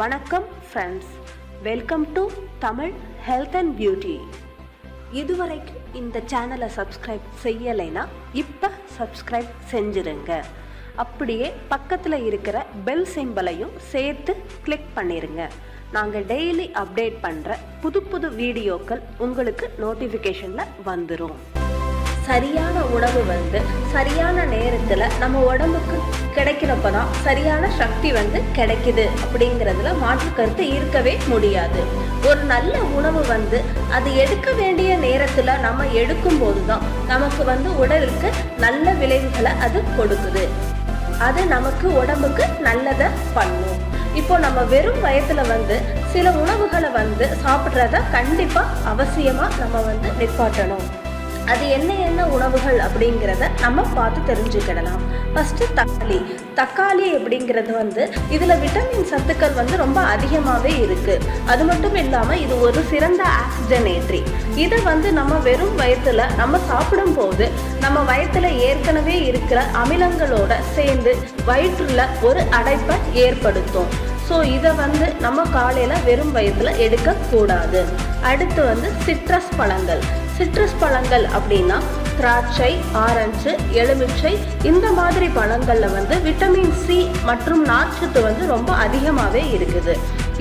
வணக்கம் friends welcome to Tamil health and beauty இதுவரைக்கும் இந்த சேனலை சப்ஸ்கிரைப் செய்யலைன்னா இப்போ சப்ஸ்கிரைப் செஞ்சுருங்க. அப்படியே பக்கத்தில் இருக்கிற பெல் சிம்பலையும் சேர்த்து கிளிக் பண்ணிடுங்க நாங்கள் டெய்லி அப்டேட் பண்ணுற புது புது வீடியோக்கள் உங்களுக்கு நோட்டிஃபிகேஷனில் வந்துடும் சரியான உணவு வந்து சரியான நேரத்தில் நம்ம உடம்புக்கு கிடைக்கிறப்ப தான் சரியான சக்தி வந்து கிடைக்குது அப்படிங்கிறதுல மாற்று கருத்து இருக்கவே முடியாது. ஒரு நல்ல உணவு வந்து அது எடுக்க வேண்டிய நேரத்தில் நம்ம எடுக்கும்போது தான் நமக்கு வந்து உடலுக்கு நல்ல விளைவுகளை அது கொடுக்குது. அது நமக்கு உடம்புக்கு நல்லதை பண்ணும். இப்போ நம்ம வெறும் வயத்துல வந்து சில உணவுகளை வந்து சாப்பிட்றத கண்டிப்பா அவசியமா நம்ம வந்து நிப்பாட்டணும். அது என்ன என்ன உணவுகள் அப்படிங்கிறத நம்ம பார்த்து தெரிஞ்சுக்கிடலாம். ஃபஸ்ட்டு தக்காளி. தக்காளி அப்படிங்கிறது வந்து இதில் விட்டமின் சத்துக்கள் வந்து ரொம்ப அதிகமாகவே இருக்குது அது மட்டும் இல்லாமல் இது ஒரு சிறந்த ஆக்சிஜனேட்ரி இதை வந்து நம்ம வெறும் வயத்தில் நம்ம சாப்பிடும்போது நம்ம வயத்தில் ஏற்கனவே இருக்கிற அமிலங்களோட சேர்ந்து வயிற்றுல ஒரு அடைப்பை ஏற்படுத்தும். ஸோ இதை வந்து நம்ம காலையில் வெறும் வயத்தில் எடுக்கக்கூடாது. அடுத்து வந்து சிட்ரஸ் பழங்கள். சிட்ரஸ் பழங்கள் அப்படின்னா திராட்சை ஆரஞ்சு எலுமிச்சை இந்த மாதிரி பழங்களில் வந்து விட்டமின் சி மற்றும் நார்ச்சத்து வந்து ரொம்ப அதிகமாகவே இருக்குது.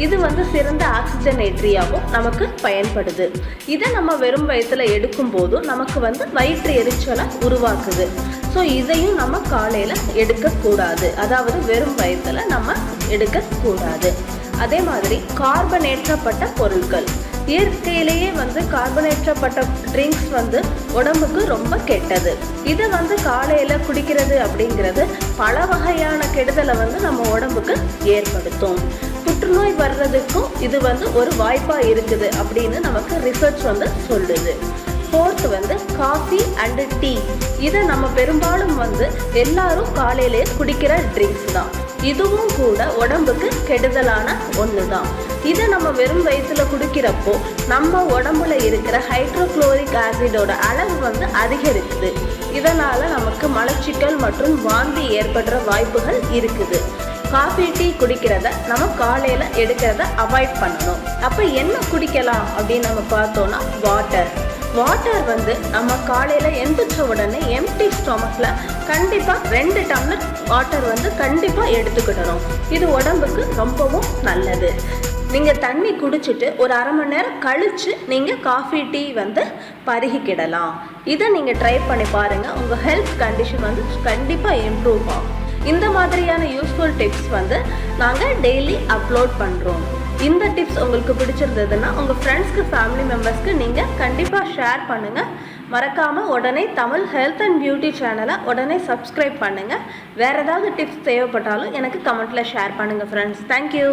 இது வந்து சிறந்த ஆக்சிஜனேட்ரியாகவும் நமக்கு பயன்படுது. இதை நம்ம வெறும் வயிற்றில் எடுக்கும்போது நமக்கு வந்து வயிற்று எரிச்சலை உருவாக்குது. ஸோ இதையும் நம்ம காலையில் எடுக்கக்கூடாது. அதாவது வெறும் வயிற்றில் நம்ம எடுக்கக்கூடாது. அதே மாதிரி கார்பனேற்றப்பட்ட பொருட்கள். இயற்கையிலேயே வந்து கார்பனேற்றப்பட்ட ட்ரிங்க்ஸ் வந்து உடம்புக்கு ரொம்ப கெட்டது. இதை வந்து காலையில் குடிக்கிறது அப்படிங்கிறது பல வகையான கெடுதலை வந்து நம்ம உடம்புக்கு ஏற்படுத்தும். புற்றுநோய் வர்றதுக்கும் இது வந்து ஒரு வாய்ப்பாக இருக்குது அப்படின்னு நமக்கு ரிசர்ச் வந்து சொல்லுது. ஃபோர்த் வந்து காஃபி அண்டு டீ இதை நம்ம பெரும்பாலும் வந்து எல்லாரும் காலையிலே குடிக்கிற ட்ரிங்க்ஸ் தான். இதுவும் கூட உடம்புக்கு கெடுதலான ஒன்று தான் இதை நம்ம வெறும் வயிற்றுல குடிக்கிறப்போ நம்ம உடம்புல இருக்கிற ஹைட்ரோக்ளோரிக் ஆசிடோட அளவு வந்து அதிகரிக்குது. இதனால் நமக்கு மலச்சிக்கல் மற்றும் வாந்தி ஏற்படுற வாய்ப்புகள் இருக்குது. காஃபி டீ குடிக்கிறத நம்ம காலையில் எடுக்கிறத அவாய்ட் பண்ணணும். அப்போ என்ன குடிக்கலாம் அப்படின்னு நம்ம பார்த்தோன்னா வாட்டர் வாட்டர் வந்து நம்ம காலையில் எந்திரிச்ச உடனே எம்டி ஸ்டொமக்கில் கண்டிப்பாக ரெண்டு டம்ளர் வாட்டர் வந்து கண்டிப்பாக எடுத்துக்கிடணும். இது உடம்புக்கு ரொம்பவும் நல்லது. நீங்கள் தண்ணி குடிச்சிட்டு ஒரு அரை மணி நேரம் கழித்து நீங்கள் காஃபி டீ வந்து பருகிக்கிடலாம். இதை நீங்கள் ட்ரை பண்ணி பாருங்கள் உங்கள் ஹெல்த் கண்டிஷன் வந்து கண்டிப்பாக இம்ப்ரூவ் ஆகும். இந்த மாதிரியான யூஸ்ஃபுல் டிப்ஸ் வந்து நாங்கள் டெய்லி அப்லோட் பண்ணுறோம் இந்த டிப்ஸ் உங்களுக்கு பிடிச்சிருந்ததுன்னா உங்கள் ஃப்ரெண்ட்ஸ்க்கு ஃபேமிலி மெம்பர்ஸ்க்கு நீங்கள் கண்டிப்பாக ஷேர் பண்ணுங்கள் மறக்காமல் உடனே தமிழ் ஹெல்த் அண்ட் பியூட்டி சேனலை உடனே சப்ஸ்கிரைப் பண்ணுங்கள் வேறு ஏதாவது டிப்ஸ் தேவைப்பட்டாலும் எனக்கு கமெண்ட்டில் ஷேர் பண்ணுங்கள் ஃப்ரெண்ட்ஸ் தேங்க்யூ